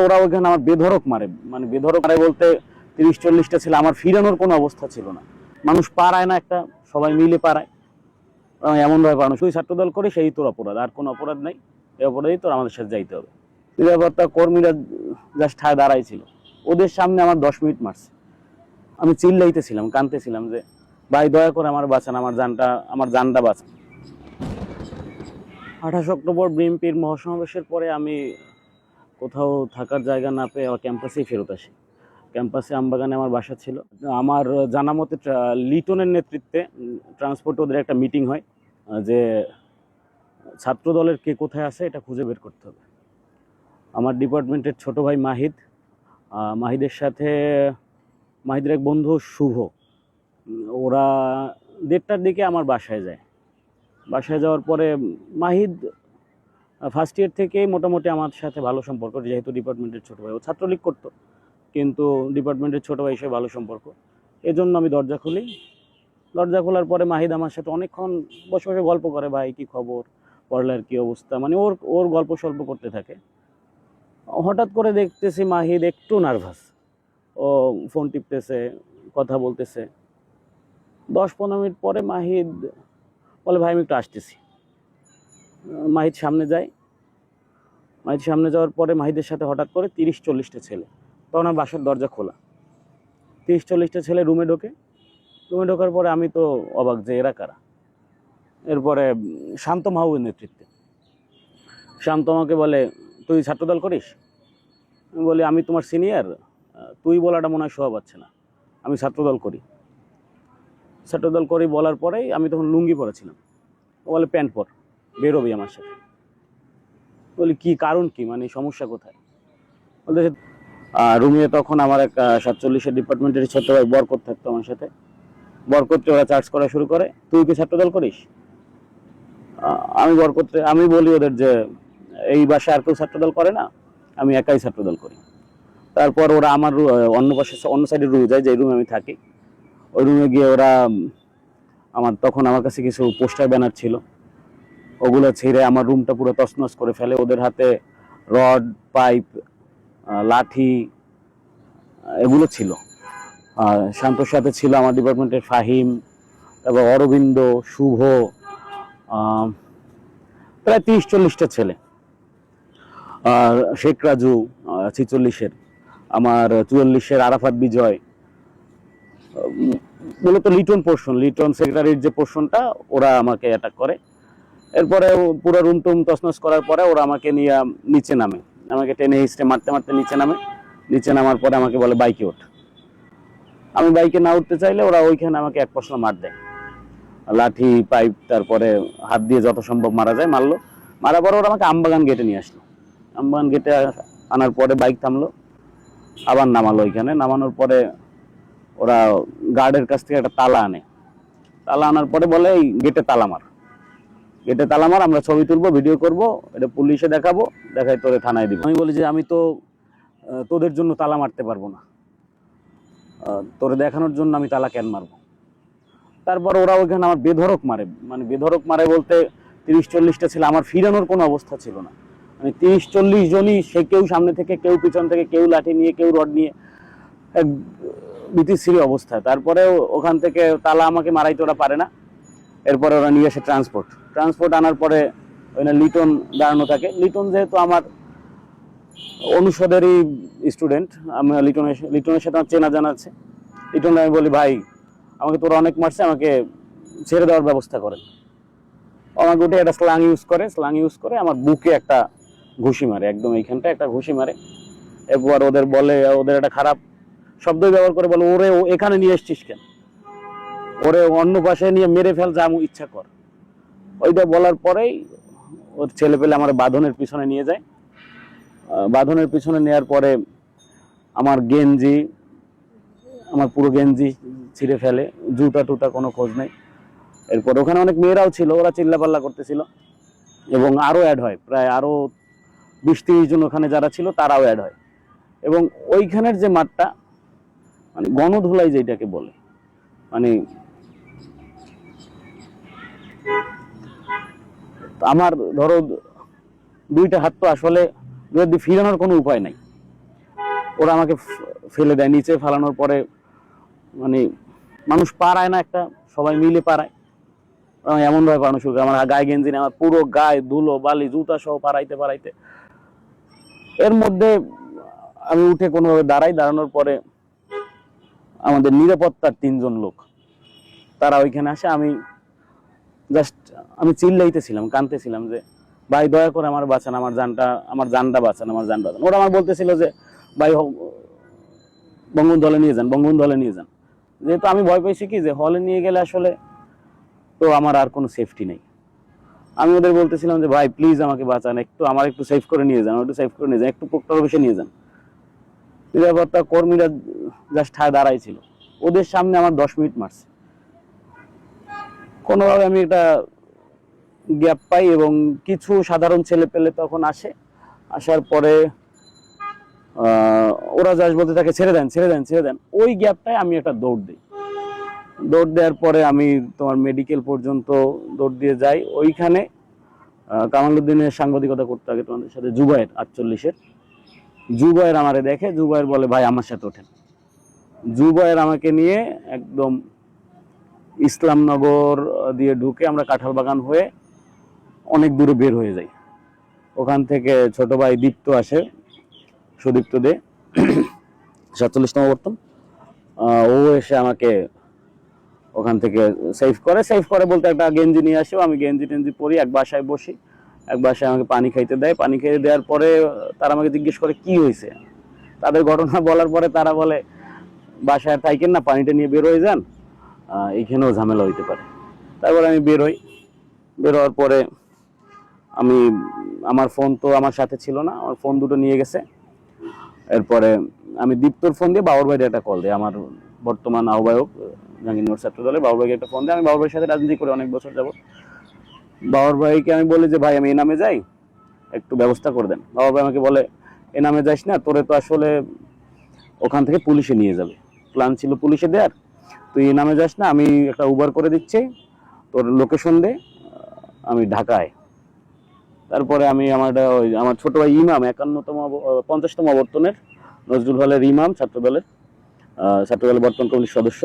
ওরা ওইখানে আমার বেধরক মারে। মানে বেধরক মারে বলতে তিরিশ, চল্লিশটা আমার ফিরানোর কোনো অবস্থা ছিল না। মানুষ পারায় না একটা, সবাই মিলে পারায় এমন ভাবে মানুষ তুই ছাত্রদল করে, সেই তোর অপরাধ, আর কোনো অপরাধ নাই। এই অপরাধই তোর আমাদের সাথে যাইতে হবে। নিরাপত্তা কর্মীরা জাস্ট ঠায় দাঁড়াই ছিল। ওদের সামনে আমার দশ মিনিট মারছে। আমি চিল্লাইতেছিলাম কানতেছিলাম যে, ভাই, দয়া করে আমার বাঁচান, আমার জানটা আমার জানটা বাঁচান। আঠাশ অক্টোবর বিএনপির মহাসমাবেশের পরে আমি কোথাও থাকার জায়গা না পেয়ে আমার ক্যাম্পাসেই ফেরত আসি। ক্যাম্পাসে আমবাগানে আমার বাসা ছিল। আমার জানা মতে লিটনের নেতৃত্বে ট্রান্সপোর্ট ওদের একটা মিটিং হয়, যে ছাত্র দলের কে কোথায় আছে এটা খুঁজে বের করতে হবে। আমার ডিপার্টমেন্টের ছোট ভাই মাহিদ মাহিদের সাথে, মাহিদের এক বন্ধু শুভ, ওরা দেড়টার দিকে আমার বাসায় যায়। বাসায় যাওয়ার পরে মাহিদ ফার্স্ট ইয়ার থেকেই মোটামুটি আমার সাথে ভালো সম্পর্ক, যেহেতু ডিপার্টমেন্টের ছোটো ভাই। ও ছাত্রলীগ করতো, কিন্তু ডিপার্টমেন্টের ছোটো ভাই হিসেবে ভালো সম্পর্ক। এজন্য আমি দরজা খুলি। দরজা খোলার পরে মাহিদ আমার সাথে অনেকক্ষণ বসে বসে গল্প করে, ভাই, কি খবর? পড়লার কি অবস্থা? মানে ওর ওর গল্প স্বল্প করতে থাকে। হঠাৎ করে দেখতেছি মাহিদ একটু নার্ভাস ও ফোন টিপতেছে, কথা বলতেছে। দশ পনেরো মিনিট পরে মাহিদ বলে, ভাই, আমি একটু আসতেছি। মাহিদ সামনে যায়। মাহিদ সামনে যাওয়ার পরে মাহিদের সাথে হঠাৎ করে তিরিশ চল্লিশটা ছেলে। তখন আমার বাসার দরজা খোলা। তিরিশ চল্লিশটা ছেলে রুমে ঢোকে। রুমে ঢোকার পরে আমি তো অবাক যে এরা কারা? এরপরে শান্ত মাহবুবের নেতৃত্বে। শান্ত আমাকে বলে, তুই ছাত্রদল করিস? আমি বলি, আমি তোমার সিনিয়র। তুই বলাটা মনে হয় শোভা পাচ্ছে না। আমি ছাত্রদল করি। ছাত্রদল করি বলার পরেই আমি তখন লুঙ্গি পরেছিলাম। বলে, প্যান্ট পর। বেরোবি আমার সাথে। বলি, কি কারণ কি? মানে সমস্যা কোথায়? বলতে রুমিয়ে তখন আমার এক সাতচল্লিশের ডিপার্টমেন্টের ছোট ভাই বরকত থাকতো আমার সাথে। বরকত্রে ওরা চার্জ করা শুরু করে। তুই কি ছাত্রদল করিস? আমি বরকত্রে আমি বলি ওদের যে, এই বাসায় আর কেউ ছাত্রদল করে না, আমি একাই ছাত্রদল করি। তারপর ওরা আমার অন্য পাশে, অন্য সাইডে রুমে যায় যে রুমে আমি থাকি। ওই রুমে গিয়ে ওরা আমার, তখন আমার কাছে কিছু পোস্টার ব্যানার ছিল। ওগুলো ছিঁড়ে আমার রুমটা পুরো তছনছ করে ফেলে। ওদের হাতে রড, পাইপ লাঠি এগুলো ছিল। আর শান্তর সাথে ছিল আমার ডিপার্টমেন্টের ফাহিম, তারপর অরবিন্দ, শুভ প্রায় তিরিশ চল্লিশটা ছেলে। আর শেখ রাজু ছিচল্লিশের, আমার চুয়াল্লিশের আরাফাত বিজয় মূলত লিটন পোর্শন লিটন সেক্রেটারির যে পোর্শনটা ওরা আমাকে অ্যাটাক করে। এরপরে পুরো রুম টুম তছনছ করার পরে ওরা আমাকে নিয়ে, নিচে নামে। আমাকে টেনে হিস্টে মারতে মারতে নিচে নামে। নিচে নামার পরে আমাকে বলে, বাইকে ওঠ। আমি বাইকে না উঠতে চাইলে ওরা ওইখানে আমাকে এক পশলা মার দেয়। লাঠি, পাইপ, তারপরে হাত দিয়ে যত সম্ভব মারা যায়, মারলো। মারার পরে ওরা আমাকে আমবাগান গেটে নিয়ে আসলো। আমবাগান গেটে আনার পরে বাইক থামলো। আবার নামালো ওইখানে। নামানোর পরে ওরা গার্ডের কাছ থেকে একটা তালা আনে। তালা আনার পরে বলে, এই গেটে তালা মার। গেটে তালা মার আমরা ছবি তুলবো, ভিডিও করব, এটা পুলিশে দেখাবো, দেখাই তোরে থানায় দিব। আমি বলি যে আমি তো তোদের জন্য তালা মারতে পারব না। তোরে দেখানোর জন্য আমি তালা কেন মারবো? তারপর ওরা ওইখানে আমার বেধরক মারে মানে বেধরক মারে বলতে তিরিশ চল্লিশটা ছিল, আমার ফিরানোর কোনো অবস্থা ছিল না। মানে তিরিশ চল্লিশ জনই, সে কেউ সামনে থেকে, কেউ পিছন থেকে, কেউ লাঠি নিয়ে, কেউ রড নিয়ে, এক বিতিশ্রী অবস্থায় তারপরে ওখান থেকে তালা আমাকে মারাইতে ওরা পারে না। এরপরে ওরা নিয়ে আসে ট্রান্সপোর্ট ট্রান্সপোর্ট আনার পরে ওখানে লিটন দাঁড়ানো থাকে। লিটন যেহেতু আমার অনুষদেরই স্টুডেন্ট আমি লিটনের লিটনের সাথে আমার চেনা জানা আছে। লিটন আমি বলি, ভাই, আমাকে তোরা অনেক মারছে, আমাকে ছেড়ে দেওয়ার ব্যবস্থা করেন। আমাকে উঠে একটা স্লাং ইউজ করে স্লাং ইউজ করে আমার বুকে একটা ঘুষি মারে, একদম এইখানটা একটা ঘুষি মারে। এরপর ওদের বলে, ওদের একটা খারাপ শব্দই ব্যবহার করে বলে, ওরে, ও এখানে নিয়ে এসছিস কেন? ওরে অন্য পাশে নিয়ে মেরে ফেল যা ইচ্ছা কর। ওইটা বলার পরেই ওর ছেলে পেলে আমার বাঁধনের পিছনে নিয়ে যায়। বাঁধনের পিছনে নেওয়ার পরে আমার গেঞ্জি, আমার পুরো গেঞ্জি ছিঁড়ে ফেলে, জুতা টুতা কোনো খোঁজ নেই। এরপর ওখানে অনেক মেয়েরাও ছিল, ওরা চিল্লাপাল্লা করতেছিল এবং আরও অ্যাড হয়, প্রায় আরও বিশ তিরিশ জন ওখানে যারা ছিল তারাও অ্যাড হয়। এবং ওইখানের যে মাঠটা মানে গণধুলাই যেটাকে বলে মানে আমার ধরো দুইটা হাত তো আসলে যদি ফিরানোর কোনো উপায় নাই, ওরা আমাকে ফেলে দেয় নিচে ফেলানোর পরে মানে মানুষ পারায় না একটা, সবাই মিলে পারায় আমি এমন ভাবে পারানো শুরু আমার গায়ে গেঞ্জি আমার পুরো গায়ে ধুলো, বালি, জুতা সহ পারাইতে পারাইতে এর মধ্যে আমি উঠে কোনোভাবে দাঁড়াই, দাঁড়ানোর পরে আমাদের নিরাপত্তার তিনজন লোক, তারা ওইখানে আসে, আমি জাস্ট আমি চিল্লাইতেছিলাম কানতেছিলাম যে, ভাই, দয়া করে আমার বাঁচান, আমার জানটা আমার জানটা বাঁচান, আমার জান বাঁচান। ওরা আমার বলতেছিল যে, ভাই বঙ্গবন্ধু হলে নিয়ে যান, বঙ্গবন্ধু হলে নিয়ে যান। যেহেতু আমি ভয় পাইছি কি যে, হলে নিয়ে গেলে আসলে তো আমার আর কোনো সেফটি নেই। আমি ওদের বলতেছিলাম যে, ভাই প্লিজ আমাকে বাঁচান, একটু আমার একটু সেফ করে নিয়ে যান, একটু সেফ করে নিয়ে যান, একটু পোক্টর অফিসে নিয়ে যান। নিরাপত্তা কর্মীরা জাস্ট ঠায় দাঁড়াই ছিল ওদের সামনে আমার দশ মিনিট মারছে। কোনোভাবে আমি এটা গ্যাপ পাই এবং কিছু সাধারণ ছেলে পেলে তখন আসে। আসার পরে ওরা যাস বলতে তাকে ছেড়ে দেন ছেড়ে দেন ছেড়ে দেন। ওই গ্যাপটায় আমি একটা দৌড় দিই। দৌড় দেওয়ার পরে আমি তোমার মেডিকেল পর্যন্ত দৌড় দিয়ে যাই। ওইখানে আহ, কামালউদ্দিনের সাংবাদিকতা করতে আগে তোমাদের সাথে জুবাইয়ের আটচল্লিশের। জুবাইয়ের আমারে দেখে জুবাইয়ের বলে ভাই আমার সাথে ওঠেন। জুবাইয়ের আমাকে নিয়ে একদম ইসলামনগর দিয়ে ঢুকে আমরা কাঁঠাল বাগান হয়ে অনেক দূরে বের হয়ে যাই। ওখান থেকে ছোট ভাই দীপ্ত আসে, সুদীপ্ত দে, সাতচল্লিশতম বর্তম ও এসে আমাকে ওখান থেকে সেভ করে। সেভ করে বলতে একটা গেঞ্জি নিয়ে আসে আমি গেঞ্জি টেঞ্জি পরি, এক বাসায় বসি। এক বাসায় আমাকে পানি খাইতে দেয়। পানি খেতে দেওয়ার পরে তারা আমাকে জিজ্ঞেস করে, কি হয়েছে? তাদের ঘটনা বলার পরে তারা বলে, বাসায় থাকেন না, পানিটা নিয়ে বের হয়ে যান। এইখানেও ঝামেলা হইতে পারে। তারপরে আমি বের হই। বের হওয়ার পরে আমি, আমার ফোন তো আমার সাথে ছিল না, আমার ফোন দুটো নিয়ে গেছে। এরপরে আমি দীপ্তর ফোন দিয়ে বাবুর ভাইয়ের একটা কল দিই, আমার বর্তমান আহ্বায়ক জাহাঙ্গীরনগর ছাত্র দলে বাবুর ভাইকে একটা ফোন দিই। আমি বাবুর ভাইয়ের সাথে রাজনীতি করি অনেক বছর যাব বাবুর ভাইকে আমি বলি যে, ভাই, আমি এই নামে যাই, একটু ব্যবস্থা করে দেন। বাবুর ভাই আমাকে বলে, এ নামে যাস না, তোরে তো আসলে ওখান থেকে পুলিশে নিয়ে যাবে। প্ল্যান ছিল পুলিশে দেওয়ার। তুই এই নামে যাস না, আমি একটা উবার করে দিচ্ছি, তোর লোকেশন দে আমি ঢাকায়। তারপরে আমি আমার ওই আমার ছোটো ভাই ইমাম, একান্নতম পঞ্চাশতম অবর্তনের নজরুল হলের ইমাম, ছাত্রদলের ছাত্রদলের বর্তমান কমিটির সদস্য।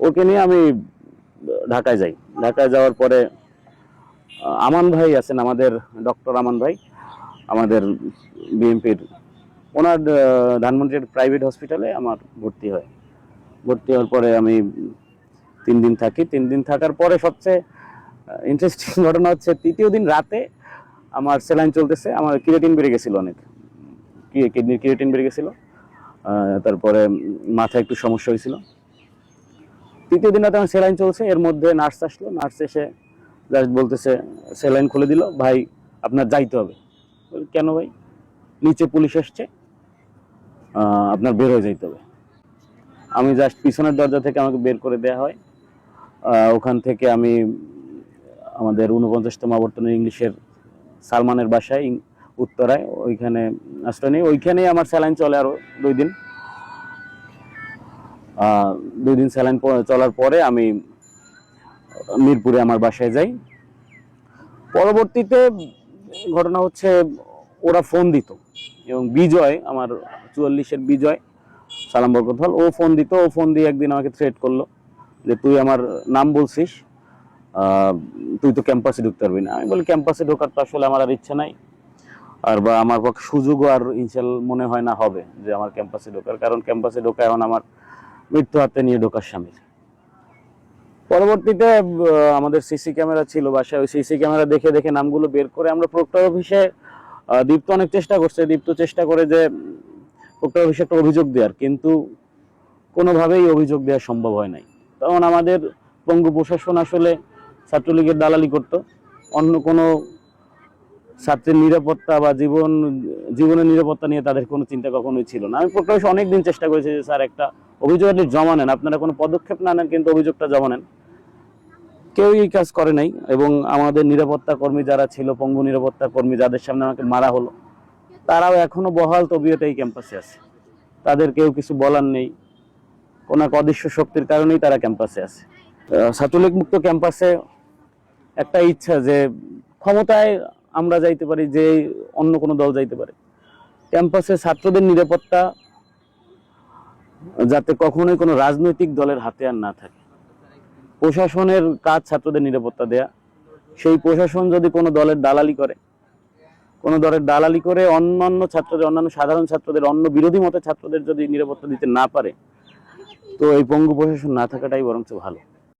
ওকে নিয়ে আমি ঢাকায় যাই। ঢাকায় যাওয়ার পরে আমান ভাই আছেন আমাদের ডক্টর আমান ভাই, আমাদের বিএনপির ওনার ধানমন্ডির প্রাইভেট হসপিটালে আমার ভর্তি হয়। ভর্তি হওয়ার পরে আমি তিন দিন থাকি। তিন দিন থাকার পরে সবচেয়ে ইন্টারেস্টিং ঘটনা হচ্ছে তৃতীয় দিন রাতে আমার স্যালাইন চলতেছে। আমার কিরেটিন বেড়ে গেছিল অনেক। কিডনির কিরেটিন বেড়ে গেছিল। তারপরে মাথায় একটু সমস্যা হয়েছিল। তৃতীয় দিন রাতে আমার স্যালাইন চলছে। এর মধ্যে নার্স আসলো। নার্স এসে জাস্ট বলতেছে স্যালাইন খুলে দিল। ভাই, আপনার যাইতে হবে। কেন ভাই? নিচে পুলিশ আসছে। আপনার বের হয়ে যাইতে হবে। আমি জাস্ট পিছনের দরজা থেকে আমাকে বের করে দেওয়া হয়। ওখান থেকে আমি, আমাদের উনপঞ্চাশতম আবর্তনের ইংলিশের সালমানের বাসায় উত্তরায় ওইখানে আশ্রয় নিই। ওইখানেই আমার স্যালাইন চলে আরও দুই দিন। দুই দিন স্যালাইন চলার পরে আমি মিরপুরে আমার বাসায় যাই। পরবর্তীতে ঘটনা হচ্ছে ওরা ফোন দিত। এবং বিজয়, আমার চুয়াল্লিশের বিজয় সালাম বরকত হল। ও ফোন দিত, ও ফোন দিয়ে একদিন আমাকে থ্রেট করল যে, তুই আমার নাম বলছিস তুই তো ক্যাম্পাসে ঢুকতে পারবি না। আমি বলি ক্যাম্পাসে ঢোকার তো আসলে আমার আর ইচ্ছা নাই। আর বা আমার পক্ষে সুযোগও আর ইনশাল মনে হয় না হবে যে, আমার ক্যাম্পাসে ঢোকার। কারণ ক্যাম্পাসে ঢোকা এখন আমার মৃত্যু হাতে নিয়ে ঢোকার সামিল পরবর্তীতে আমাদের সিসি ক্যামেরা ছিল বাসায়। ওই সিসি ক্যামেরা দেখে দেখে নামগুলো বের করে আমরা প্রক্টর অফিসে দীপ্ত অনেক চেষ্টা করছে। দীপ্ত চেষ্টা করে যে প্রক্টর অফিসে একটা অভিযোগ দেওয়ার, কিন্তু কোনোভাবেই অভিযোগ দেওয়া সম্ভব হয় নাই। তখন আমাদের পঙ্গু প্রশাসন আসলে ছাত্রলীগের দালালি করত। অন্য কোনো ছাত্রের নিরাপত্তা বা জীবন, জীবনের নিরাপত্তা নিয়ে তাদের কোনো চিন্তা কখনোই ছিল না। আমি প্রকাশ অনেক দিন চেষ্টা করেছি যে, স্যার, একটা অভিযোগ আপনি জমা নেন। আপনারা কোনো পদক্ষেপ না নেন, কিন্তু অভিযোগটা জমা নেন। কেউই এই কাজ করে নাই এবং আমাদের নিরাপত্তা কর্মী যারা ছিল, পঙ্গু নিরাপত্তা কর্মী, যাদের সামনে আমাকে মারা হলো তারাও এখনও বহাল তবিয়তে এই ক্যাম্পাসে আছে। তাদের কেউ কিছু বলার নেই। কোনো এক অদৃশ্য শক্তির কারণেই তারা ক্যাম্পাসে আছে। ছাত্রলীগ মুক্ত ক্যাম্পাসে একটা ইচ্ছা যে ক্ষমতায় আমরা যাইতে পারি, যে অন্য কোনো দল যাইতে পারে। ক্যাম্পাসে ছাত্রদের নিরাপত্তা যাতে কখনোই কোনো রাজনৈতিক দলের হাতে আর না থাকে। প্রশাসনের কাজ ছাত্রদের নিরাপত্তা দেয়া। সেই প্রশাসন যদি কোনো দলের দালালি করে কোনো দলের দালালি করে অন্যান্য ছাত্রদের, অন্যান্য সাধারণ ছাত্রদের, অন্য বিরোধী মতের ছাত্রদের যদি নিরাপত্তা দিতে না পারে, তো এই পঙ্গু প্রশাসন না থাকাটাই বরঞ্চ ভালো।